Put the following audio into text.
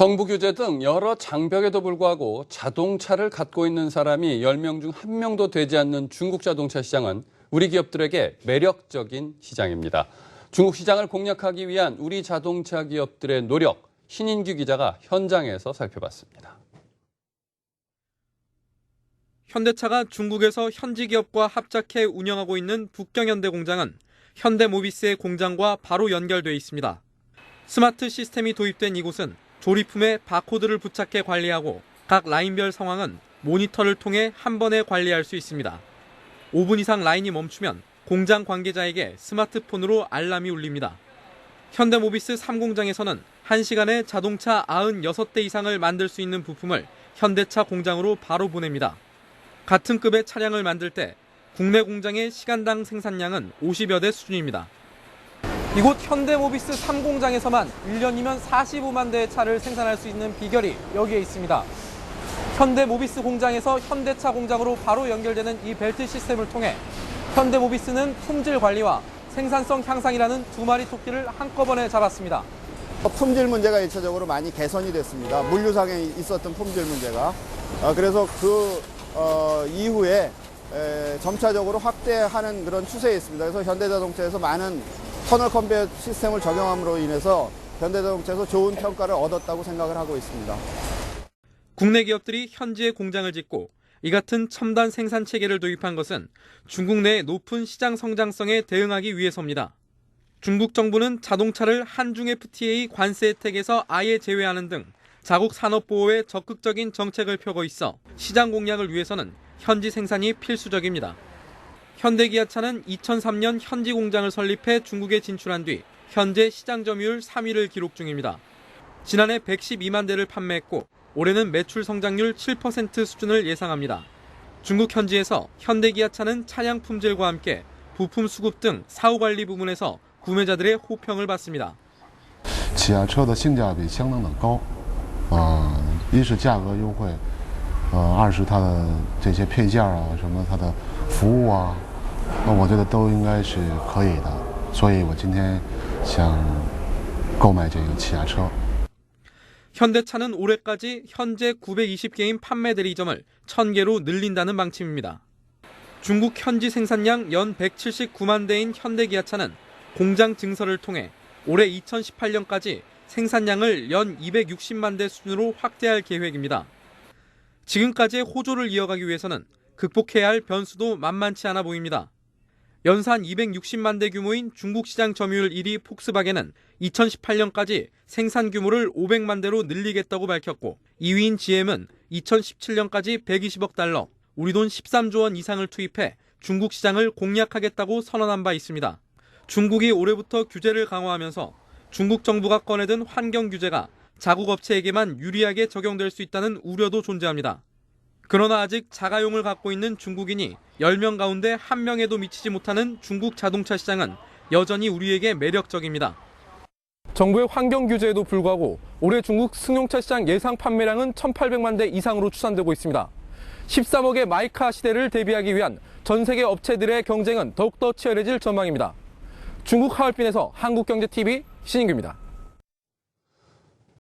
정부 규제 등 여러 장벽에도 불구하고 자동차를 갖고 있는 사람이 10명 중 1명도 되지 않는 중국 자동차 시장은 우리 기업들에게 매력적인 시장입니다. 중국 시장을 공략하기 위한 우리 자동차 기업들의 노력, 신인규 기자가 현장에서 살펴봤습니다. 현대차가 중국에서 현지 기업과 합작해 운영하고 있는 북경현대 공장은 현대모비스의 공장과 바로 연결돼 있습니다. 스마트 시스템이 도입된 이곳은 조립품에 바코드를 부착해 관리하고 각 라인별 상황은 모니터를 통해 한 번에 관리할 수 있습니다. 5분 이상 라인이 멈추면 공장 관계자에게 스마트폰으로 알람이 울립니다. 현대모비스 3공장에서는 1시간에 자동차 96대 이상을 만들 수 있는 부품을 현대차 공장으로 바로 보냅니다. 같은 급의 차량을 만들 때 국내 공장의 시간당 생산량은 50여 대 수준입니다. 이곳 현대모비스 3공장에서만 1년이면 45만 대의 차를 생산할 수 있는 비결이 여기에 있습니다. 현대모비스 공장에서 현대차 공장으로 바로 연결되는 이 벨트 시스템을 통해 현대모비스는 품질 관리와 생산성 향상이라는 두 마리 토끼를 한꺼번에 잡았습니다. 품질 문제가 일차적으로 많이 개선이 됐습니다. 물류상에 있었던 품질 문제가. 어, 그래서 그 어, 이후에 에, 점차적으로 확대하는 그런 추세에 있습니다. 그래서 현대자동차에서 많은 터널 컨베이어 시스템을 적용함으로 인해서 현대자동차에서 좋은 평가를 얻었다고 생각을 하고 있습니다. 국내 기업들이 현지에 공장을 짓고 이 같은 첨단 생산 체계를 도입한 것은 중국 내 높은 시장 성장성에 대응하기 위해서입니다. 중국 정부는 자동차를 한중 FTA 관세 혜택에서 아예 제외하는 등 자국 산업 보호에 적극적인 정책을 펴고 있어 시장 공략을 위해서는 현지 생산이 필수적입니다. 현대기아차는 2003년 현지 공장을 설립해 중국에 진출한 뒤 현재 시장 점유율 3위를 기록 중입니다. 지난해 112만 대를 판매했고 올해는 매출 성장률 7% 수준을 예상합니다. 중국 현지에서 현대기아차는 차량 품질과 함께 부품 수급 등 사후 관리 부분에서 구매자들의 호평을 받습니다. 起亚车的性价比相当的高，呃，一是价格优惠，呃，二是它的这些配件啊，什么它的服务啊， 那我觉得都应该是可以的，所以我今天想购买这个起亚车。 현대차는 올해까지 현재 920개인 판매 대리점을 1000개로 늘린다는 방침입니다. 중국 현지 생산량 연 179만 대인 현대기아차는 공장 증설을 통해 올해 2018년까지 생산량을 연 260만 대 수준으로 확대할 계획입니다. 지금까지의 호조를 이어가기 위해서는 극복해야 할 변수도 만만치 않아 보입니다. 연산 260만 대 규모인 중국 시장 점유율 1위 폭스바겐은 2018년까지 생산 규모를 500만 대로 늘리겠다고 밝혔고 2위인 GM은 2017년까지 120억 달러, 우리 돈 13조 원 이상을 투입해 중국 시장을 공략하겠다고 선언한 바 있습니다. 중국이 올해부터 규제를 강화하면서 중국 정부가 꺼내든 환경 규제가 자국 업체에게만 유리하게 적용될 수 있다는 우려도 존재합니다. 그러나 아직 자가용을 갖고 있는 중국인이 10명 가운데 1명에도 미치지 못하는 중국 자동차 시장은 여전히 우리에게 매력적입니다. 정부의 환경 규제에도 불구하고 올해 중국 승용차 시장 예상 판매량은 1,800만 대 이상으로 추산되고 있습니다. 13억의 마이카 시대를 대비하기 위한 전 세계 업체들의 경쟁은 더욱더 치열해질 전망입니다. 중국 하얼빈에서 한국경제TV 신인규입니다.